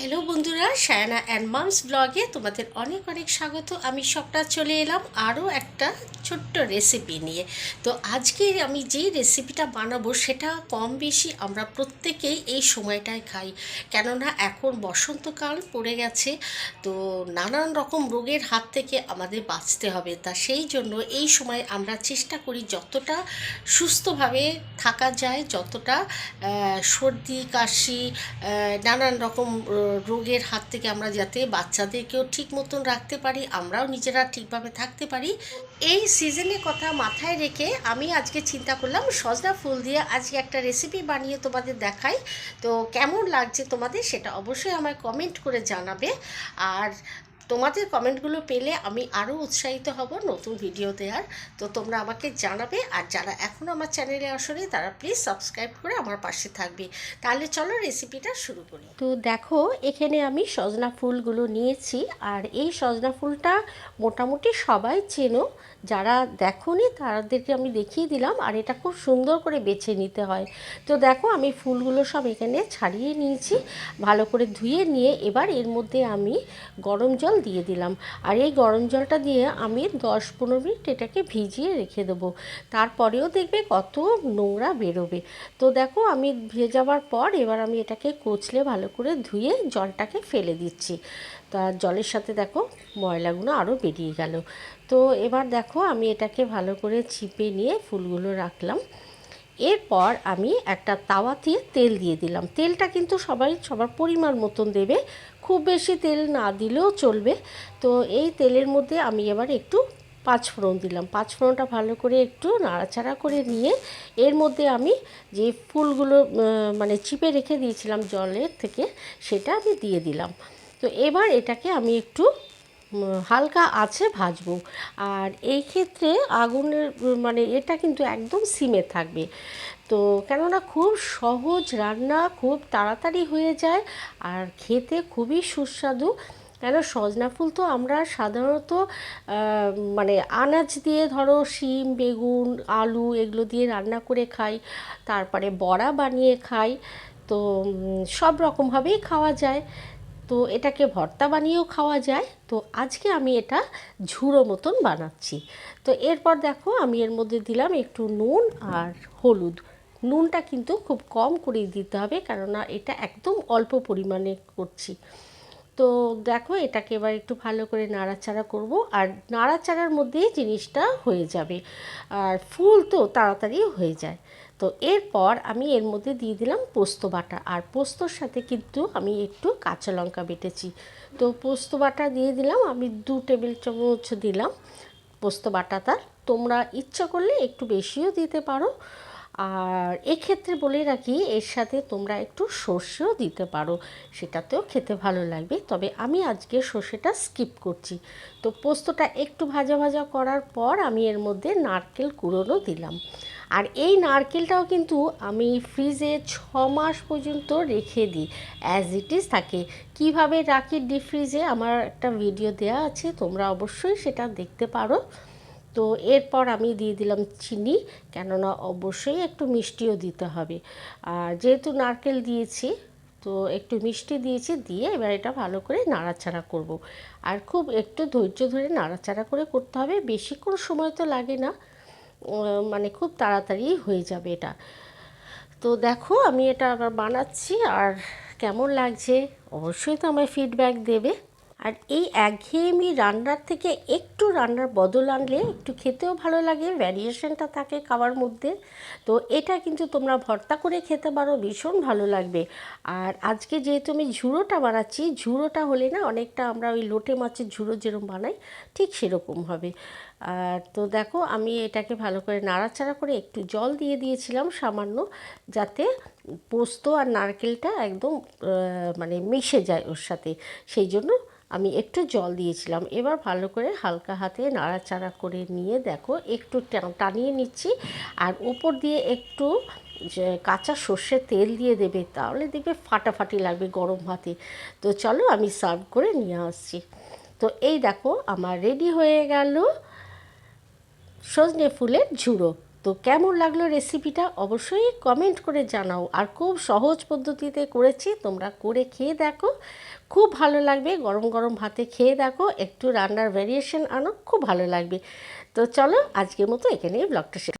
Hello বন্ধুরা সায়ানা and mum's ব্লগে তোমাদের অনেক অনেক স্বাগত। আমি সবটা চলে এলাম আরও একটা ছোট্ট রেসিপি নিয়ে। তো আজকে আমি যেই রেসিপিটা বানাবো সেটা কম বেশি আমরা প্রত্যেকেই এই সময়টায় খাই। কেননা এখন বসন্তকাল পড়ে গেছে, তো নানান রকম রোগের হাত থেকে আমাদের বাঁচতে হবে। তা সেই জন্য এই সময় আমরা চেষ্টা করি যতটা সুস্থভাবে থাকা যায়, যতটা সর্দি, কাশি নানান রকম রোগের হাত থেকে আমরা যাতে বাচ্চাদেরকেও ঠিক মতন রাখতে পারি, আমরাও নিজেরা ঠিকভাবে থাকতে পারি। এই সিজনের কথা মাথায় রেখে আমি আজকে চিন্তা করলাম, সজনা ফুল দিয়ে আজকে একটা রেসিপি বানিয়ে তোমাদের দেখাই। তো কেমন লাগছে তোমাদের সেটা অবশ্যই আমায় কমেন্ট করে জানাবে। আর তোমাদের কমেন্টগুলো পেলে আমি আরও উৎসাহিত হব নতুন ভিডিও দেওয়ার তো তোমরা আমাকে জানাবে, আর যারা এখনও আমার চ্যানেলে আসলে তারা প্লিজ সাবস্ক্রাইব করে আমার পাশে থাকবে। তাহলে চলো রেসিপিটা শুরু করি। তো দেখো, এখানে আমি সজনা ফুলগুলো নিয়েছি, আর এই সজনা ফুলটা মোটামুটি সবাই চেনো। যারা দেখোনি তাদেরকে আমি দেখিয়ে দিলাম আর এটা খুব সুন্দর করে বেছে নিতে হয়। তো দেখো আমি ফুলগুলো সব এখানে ছাড়িয়ে নিয়েছি, ভালো করে ধুয়ে নিয়ে এবার এর মধ্যে আমি গরম জল দিয়ে দিলাম। আর এই গরম জলটা দিয়ে আমি দশ পনেরো মিনিট এটাকে ভিজিয়ে রেখে দেবো। তারপরেও দেখবে কত নোংরা বেরোবে। তো দেখো আমি ভেজাবার পর এবার আমি এটাকে কচলে ভালো করে ধুয়ে জলটাকে ফেলে দিচ্ছি। তা জলের সাথে দেখো ময়লাগুলো আরও বেরিয়ে গেল। তো এবার দেখো আমি এটাকে ভালো করে ছিপে নিয়ে ফুলগুলো রাখলাম। এরপর আমি একটা তাওয়াতে তেল দিয়ে দিলাম। তেলটা কিন্তু সবাই সবার পরিমাণ মতন দেবে। খুব বেশি তেল না দিলেও চলবে। তো এই তেলের মধ্যে আমি এবার একটু পাঁচফোড়ন দিলাম। পাঁচফোড়নটা ভালো করে একটু নাড়াচাড়া করে নিয়ে এর মধ্যে আমি যে ফুলগুলো মানে চিপে রেখে দিয়েছিলাম জলের থেকে, সেটা আমি দিয়ে দিলাম। তো এবার এটাকে আমি একটু হালকা আছে ভাজবো। আর এই ক্ষেত্রে আগুনের মানে এটা কিন্তু একদম সিমে থাকবে। তো কেননা খুব সহজ রান্না, খুব তাড়াতাড়ি হয়ে যায় আর খেতে খুবই সুস্বাদু। কেন সজনা ফুল তো আমরা সাধারণত মানে আনাজ দিয়ে ধরো শিম, বেগুন, আলু এগুলো দিয়ে রান্না করে খাই, তারপরে বড়া বানিয়ে খাই। তো সব রকমভাবেই খাওয়া যায়। তো এটাকে ভর্তা বানিয়েও খাওয়া যায়। তো আজকে আমি এটা ঝুড়ো মতন বানাচ্ছি। তো এরপর দেখো আমি এর মধ্যে দিলাম একটু নুন আর হলুদ। নুনটা কিন্তু খুব কম করেই দিতে হবে কেননা এটা একদম অল্প পরিমাণে করছি। তো দেখো এটাকে এবার একটু ভালো করে নাড়াচাড়া করব আর নাড়াচাড়ার মধ্যেই জিনিসটা হয়ে যাবে। আর ফুল তো তাড়াতাড়ি হয়ে যায়। তো এরপর আমি এর মধ্যে দিয়ে দিলাম পোস্ত বাটা। আর পোস্তর সাথে কিন্তু আমি একটু কাঁচা লঙ্কা বেটেছি। তো পোস্ত বাটা দিয়ে দিলাম, আমি দু টেবিল চামচ দিলাম পোস্ত বাটাটা। তোমরা ইচ্ছা করলে একটু বেশিও দিতে পারো। আর এক্ষেত্রে বলে রাখি, এর সাথে তোমরা একটু সর্ষেও দিতে পারো। সেটাতেও খেতে ভালো লাগবে। তবে আমি আজকে সর্ষেটা স্কিপ করছি। তো পোস্তটা একটু ভাজা ভাজা করার পর আমি এর মধ্যে নারকেল কুড়োনো দিলাম। আর এই নারকেলটাও কিন্তু আমি ফ্রিজে ছ মাস পর্যন্ত রেখে দিই। অ্যাজ ইট ইজ থাকে কীভাবে রাখি ডিপ ফ্রিজে আমার একটা ভিডিও দেওয়া আছে, তোমরা অবশ্যই সেটা দেখতে পারো। তো এরপর আমি দিয়ে দিলাম চিনি, কেননা অবশ্যই একটু মিষ্টিও দিতে হবে। আর যেহেতু নারকেল দিয়েছি, তো একটু মিষ্টি দিয়েছি, দিয়ে এবার এটা ভালো করে নাড়াচাড়া করব। আর খুব একটু ধৈর্য ধরে নাড়াচাড়া করে করতে হবে বেশিক্ষণ সময় তো লাগে না। মানে খুব তাড়াতাড়ি হয়ে যাবে এটা। তো দেখো, আমি এটা আবার বানাচ্ছি, আর কেমন লাগছে অবশ্যই তো আমায় ফিডব্যাক দেবে। আর এই একঘেয়েমি রান্নার থেকে একটু রান্নার বদল আনলে একটু খেতেও ভালো লাগে ভ্যারিয়েশনটা থাকে খাওয়ার মধ্যে। তো এটা কিন্তু তোমরা ভর্তা করে খেতে পারো, ভীষণ ভালো লাগবে। আর আজকে যেহেতু আমি ঝুড়োটা বানাচ্ছি, ঝুড়োটা হলে না অনেকটা আমরা ওই লোটে মাছের ঝুড়ো যেরকম বানাই, ঠিক সেরকম হবে। আর তো দেখো, আমি এটাকে ভালো করে নাড়াচাড়া করে একটু জল দিয়ে দিয়েছিলাম সামান্য, যাতে পোস্ত আর নারকেলটা একদম মানে মিশে যায় ওর সাথে। সেই জন্য আমি একটু জল দিয়েছিলাম। এবার ভালো করে হালকা হাতে নাড়াচাড়া করে নিয়ে দেখো, একটু টানিয়ে নিচ্ছি। আর উপর দিয়ে একটু যে কাঁচা সর্ষের তেল দিয়ে দেবে, তাহলে দেখবে ফাটাফাটি লাগবে গরম ভাতে। তো চলো আমি সার্ভ করে নিয়ে আসছি। তো এই দেখো, আমার রেডি হয়ে গেল সজনে ফুলের ঝুড়ো। তো কেমন লাগল রেসিপিটা অবশ্যই কমেন্ট করে জানাও। আর খুব সহজ পদ্ধতিতে করেছি, তোমরা করে খেয়ে দেখো। খুব ভালো লাগবে, গরম গরম ভাতে খেয়ে দেখো, একটু রান্নার ভ্যারিয়েশন আনো, খুব ভালো লাগবে। তো চলো, আজকের মতো এখানেই ব্লগটা শেষ।